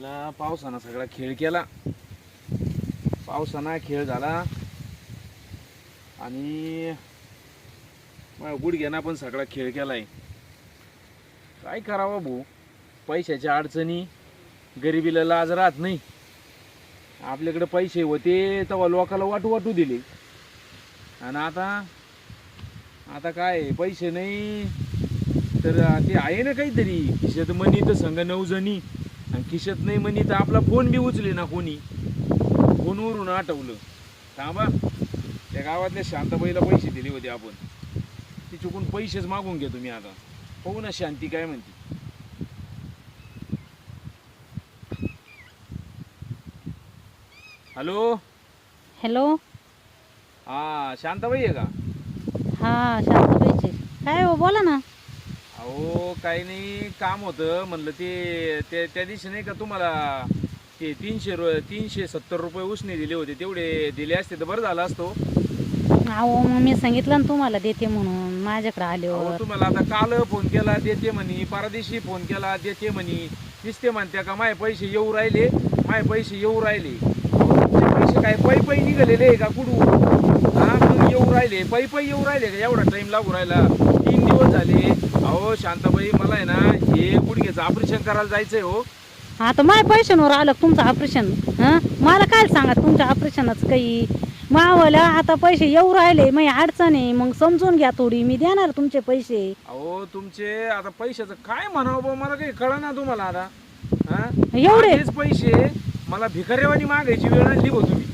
हिला पावसानं सगळा खेळ केला. पावसानं खेळ झाला. आणि गुडघ्याना गुडघ्यानं पण सगळा खेळ केला आहे काय करावं भाऊ? पैशाच्या अडचणी. गरिबीला लाज राहत नाही. आपल्याकडे पैसे होते तेव्हा लोकाला वाटू वाटू दिले. आणि आता आता काय पैसे नाही. तर ते आहे ना काहीतरी. खिशात मनी तर संघ नऊ जणी आणि खिशात नाही मनी तर आपला फोन बी उचले ना कोणी. फोनवरून आठवलं. थांबा. त्या गावातल्या शांताबाईला पैसे दिले होते आपण. ती चुकून पैसेच मागून घेतो मी आता. पाहू ना शांती काय म्हणते. हॅलो? हॅलो? हा शांताबाई आहे का? हा शांताबाईचे. काय हो बोला ना. अहो काही नाही काम होतं. म्हणलं ते ते त्या दिवशी नाही का तुम्हाला ते तीनशे रु तीनशे सत्तर रुपये उसने दिले होते. तेवढे दिले असते तर बरं झालं असतो. अहो मग मी सांगितलं ना तुम्हाला देते म्हणून. माझ्याकडे अहो आल्यावर तुम्हाला आता काल फोन केला देते म्हणी. परदेशी फोन केला देते म्हणी. नुसते म्हणत्या का माय पैसे येऊ राहिले. माय पैसे येऊ राहिले. अहो, तुमचे पैसे काय पै पै निघालेले आहे का कुठून? हा मग येऊ राहिले. पै पै येऊ राहिले का? एवढा टाइम लागू राहिला. तीन दिवस झाले. अहो शांताबाई मला आहे ना हे गुडघ्याचं ऑपरेशन करायला जायचंय हो. आता माझ्या पैशांवर आलं तुमचं ऑपरेशन हा? मला काय सांगा तुमच्या ऑपरेशनच काही? मावाला आता पैसे येऊ राहिले मग अडचण आहे मग समजून घ्या थोडी मी देणार तुमचे पैसे. अहो तुमचे आता पैशाचं काय म्हणावं बुवा, मला काही कळा ना तुम्हाला आता. हा? एवढे? पैसे मला भिकाऱ्यावानी मागायची वेळ आणली हो तुम्ही.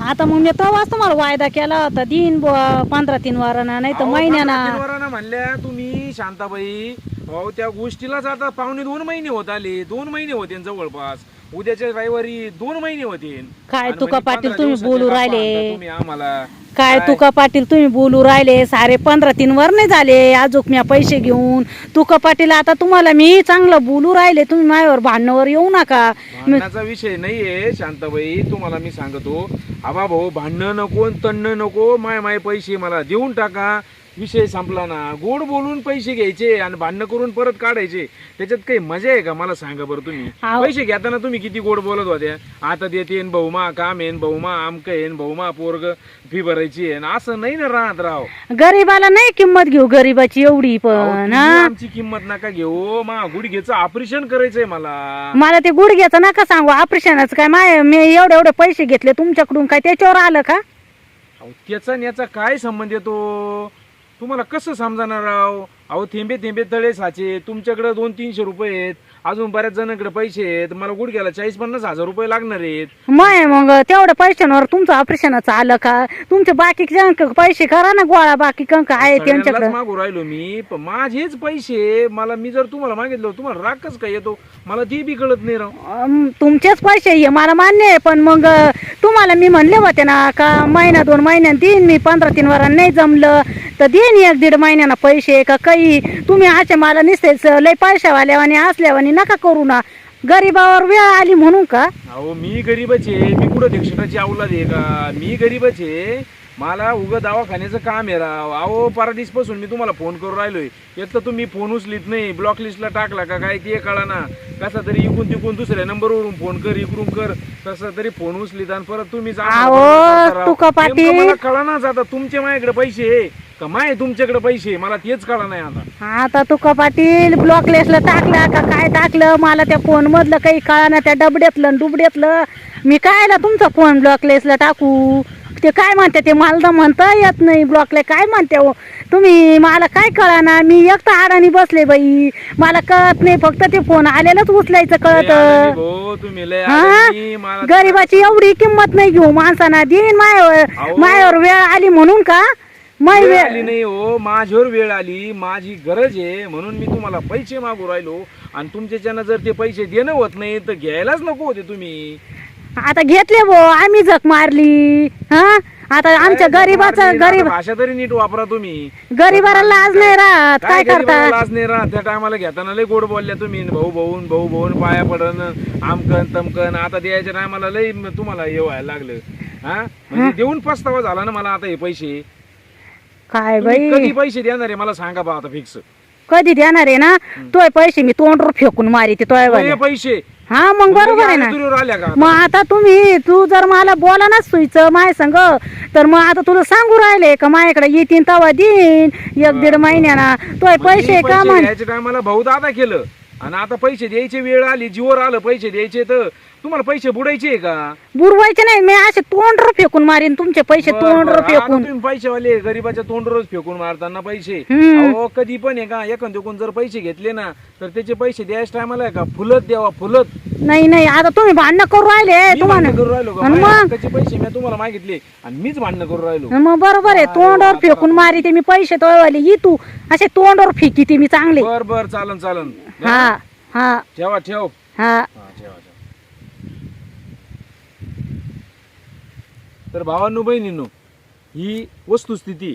आता मग मी तेव्हाच तुम्हाला वायदा केला होता दिन बुवा पंधरा तीन वाराना नाही तर अहो, महिन्याना. पंधरा तीन वरानं म्हणल्या तुम्ही शांताबाई. अहो त्या गोष्टीलाच आता पावणे दोन महिने होत आले. दोन महिने होते जवळपास. उद्याच्या रविवारी दोन महिने होते. काय तुका म्हणजे पाटील तुम्ही बोलू राहिले. आम्हाला. काय? तुका पाटील तुम्ही बोलू राहिले? सारे पंधरा तीन वर नाही झाले. अजूक म्या पैसे घेऊन. तुका पाटील आता तुम्हाला मी चांगलं बोलू राहिले. तुम्ही माझ्यावर भांडणावर येऊ नका. भांडणाचा विषय नाहीये शांताबाई. तुम्हाला मी सांगतो. आबा भाऊ भांडणं नको तणणं नको. माय माय पैसे मला देऊन टाका. विषय संपला ना. गोड बोलून पैसे घ्यायचे आणि भांडणं करून परत काढायचे त्याच्यात काही मजा आहे का? मला सांगा बरं तुम्ही. आहो. पैसे घेताना तुम्ही किती गोड बोलत होत्या? आता देतेन भाऊमा काम येन भाऊमा आमक येन भाऊमा पोरग फी भरायची आहे असं नाही ना राहत राव. गरीबाला नाही किंमत घेऊ गरीबाची एवढी अहो, पण तुम्ही हा? आमची किंमत नका घेऊ. मा गुडघेचं ऑपरेशन करायचंय मला. मला ते गुडघ्याचं नका सांगू. ऑपरेशनच काय? माय मी एवढे एवढे पैसे घेतले तुमच्याकडून काय त्याच्यावर आलं का? अहो त्याचा आणि याचा काय संबंध येतो तुम्हाला कसं समजणार राव? अहो थेंबे थेंबे तळे साचे तुमच्याकडे दोन तीनशे रुपये आहेत. अजून बऱ्याच जणांकडे पैसे आहेत. मला गुडघ्याला चाळीस पन्नास हजार रुपये लागणार आहेत. मग मग तेवढ्या पैशांवर तुमचं ऑपरेशनच आलं का? तुमचे बाकी पैसे करा ना गोळा बाकी कंक आहे सगळ्यांनाच त्यांच्याकडे. मागू राहिलो मी. पण माझेच पैसे मला मी जर तुम्हाला मागितलं तुम्हाला राग कसं काय येतो? मला ते बी कळत नाही राव. अम, तुमचेच पैसे हे मला मान्य आहे. पण मग तुम्हाला मी म्हणले होते ना का महिना दोन महिन्यात देईन मी. पंधरा तीन वारा नाही जमलं. तर देईन एक दीड महिन्यानं पैसे का काही. तुम्ही असे मला निसतेच लय पैशावाल्यावानी असल्यावानी नका करू ना. गरीबावर वेळ आली म्हणून का? अहो मी गरीबच आहे. मी कुठं दीक्षिणाची अवलाद आहे का? मी गरीबच आहे. मला उगं दवाखान्याचं काम आहे राव. अहो पारादीसपासून मी तुम्हाला फोन करून राहिलोय. एक तर तुम्ही फोन उचलीत नाही. ब्लॉक लिस्टला टाकला का काय ते कळा ना कसा तरी इकून तिकून दुसऱ्या नंबरवरून फोन कर इकडून कर. कसा तरी फोन उचलीत आणि परत तुम्ही अहो, तुका पाटील. कळा ना आता. तुमचे माझ्याकडे पैसे आहे. का माय तुमच्याकडे पैसे? मला तेच कळा नाही आता. आता तुका पाटील ब्लॉक लिस्टला टाकला का काय टाकलं? मला त्या फोन मधलं काही कळा ना त्या डबड्यातलं आणि डुबड्यातलं मी कायला तुमचा फोन ब्लॉक लिस्टला टाकू? ते काय म्हणते ते मला तर म्हणता येत नाही ब्लॉकला काय म्हणते हो? तुम्ही मला काय कळा ना? मी एकटा आडानी बसले बाई. मला कळत नाही फक्त ते फोन आलेलंच उचलायचं लय आनंदी कळत भाऊ, तुम्ही लय हा? आनंदी. मला गरीबाची एवढी किंमत नाही घेऊ माणसाना. देईन मायावर. मायावर वेळ आली म्हणून का? माय वेळ आली नाही हो माझ्यावर वेळ आली माझी गरज आहे म्हणून मी तुम्हाला पैसे मागू राहिलो. आणि तुमच्याच्यानं जर ते पैसे देणं होत नाही तर घ्यायलाच नको होते तुम्ही. आता घेतले भो आम्ही झक मारली. हा? आता आमच्या गरीबाचा मारली? गरीब आता भाषा तरी नीट वापरा तुम्ही. गरीबाला लाज नाही राहत. काय करता? लाज नाही राहत? त्या टायमाला घेताना लय गोड बोलल्या तुम्ही. भाऊ भाऊन भाऊ भाऊन पाया पडन आमकन तमकन. आता द्यायच्या टायमाला लय म- तुम्हाला हे व्हायला लागलं. हा? म्हणजे देऊन पस्तावा झाला ना मला आता हे पैसे. काय तुम्ही बाई? कधी पैसे देणार आहे? मला सांगा बा आता फिक्स कधी देणार आहे ना? तोय पैसे मी तोंडवर फेकून मारी ते तोय पैसे. हा मग बरोबर आहे ना. तुरीवर आल्या का? मग आता तुम्ही तू जर मला बोला ना सुईचं माय संग तर मग आता तुला सांगू राहिले का माझ्याकडे येतीन तवा देईन. एक दीड महिन्याना. तो पैसे का म्हण घ्यायच्या टायमाला भाऊ दादा केलं. आणि आता पैसे द्यायची वेळ आली जीवर आलं पैसे द्यायचे तर तुम्हाला पैसे बुडायचे का? बुरवायचे नाही मी असे तोंडर फेकून मारीन तुमचे पैसे बरं, तोंडर बरं. फेकून. तुम्ही पैसेवाले गरीबाच्या तोंडवरच फेकून मारताना पैसे. हम्म. अहो कधी पण आहे का एखाद्याकडून जर पैसे घेतले ना तर त्याचे पैसे द्यायच्या टायमाला आहे का? फुलत द्यावा फुलत. नाही नाही आता तुम्ही भांडणं करू राहिले मी तुम्हाला. भांडणं करू राहिलो का? आणि माझ्या मग? हक्काचे पैसे मी तुम्हाला मागितले आणि मीच भांडणं करू राहिलो. मग बरोबर आहे तोंडावर फेकून मारी ते मी पैसे तोवाले ये तू असे तोंडावर फेकी ते मी चांगले. बर बर चालन चालन. हा हा. ठेवा ठेव. हा. हा, ठेवा ठेवा तर भावांनो बहिणींनो ही वस्तुस्थिती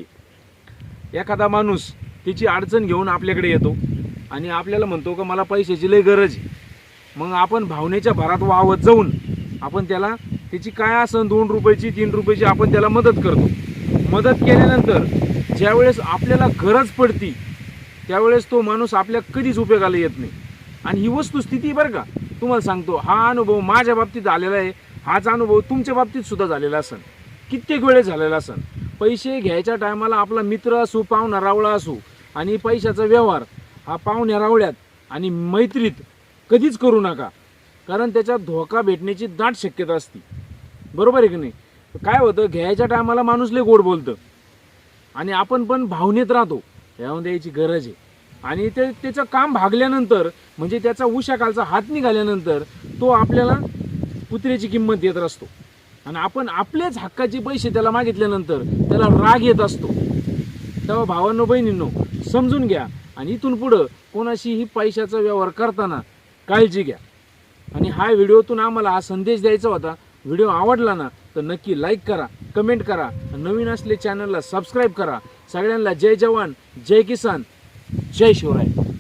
एखादा माणूस त्याची अडचण घेऊन आपल्याकडे येतो आणि आपल्याला म्हणतो का मला पैशाची लय गरज आहे. मग आपण भावनेच्या भरात वाहवत जाऊन आपण त्याला त्याची काय असन दोन रुपयाची तीन रुपयाची आपण त्याला मदत करतो. मदत केल्यानंतर ज्यावेळेस आपल्याला गरज पडती त्यावेळेस तो माणूस आपल्या कधीच उपयोगाला येत नाही. आणि ही वस्तुस्थिती बरं का तुम्हाला सांगतो हा अनुभव माझ्या बाबतीत आलेला आहे. हाच अनुभव तुमच्या बाबतीत सुद्धा झालेला असन. कित्येक वेळेस झालेला असन. पैसे घ्यायच्या टायमाला आपला मित्र असू पाहुणा रावळा असू आणि पैशाचा व्यवहार हा पाहुण्या रावळ्यात आणि मैत्रीत कधीच करू नका. कारण त्याच्यात धोका भेटण्याची दाट शक्यता असते. बरोबर आहे की नाही? काय होतं घ्यायच्या टायमाला माणूसले गोड बोलतं. आणि आपण पण भावनेत राहतो. याहून द्यायची गरज आहे. आणि ते त्याचं काम भागल्यानंतर म्हणजे त्याचा उशाखालचा हात निघाल्यानंतर तो आपल्याला कुत्र्याची किंमत देत असतो. आणि आपण आपलेच हक्काचे पैसे त्याला मागितल्यानंतर त्याला राग येत असतो. तेव्हा भावांनो बहिणींनो समजून घ्या आणि इथून पुढं कोणाशीही पैशाचा व्यवहार करताना काळजी घ्या. आणि हा व्हिडिओतून आम्हाला हा संदेश द्यायचा होता. व्हिडिओ आवडला ना तर नक्की लाईक करा कमेंट करा. नवीन असले चॅनलला सबस्क्राईब करा. सगळ्यांना जय जवान जय किसान जय शिवराय.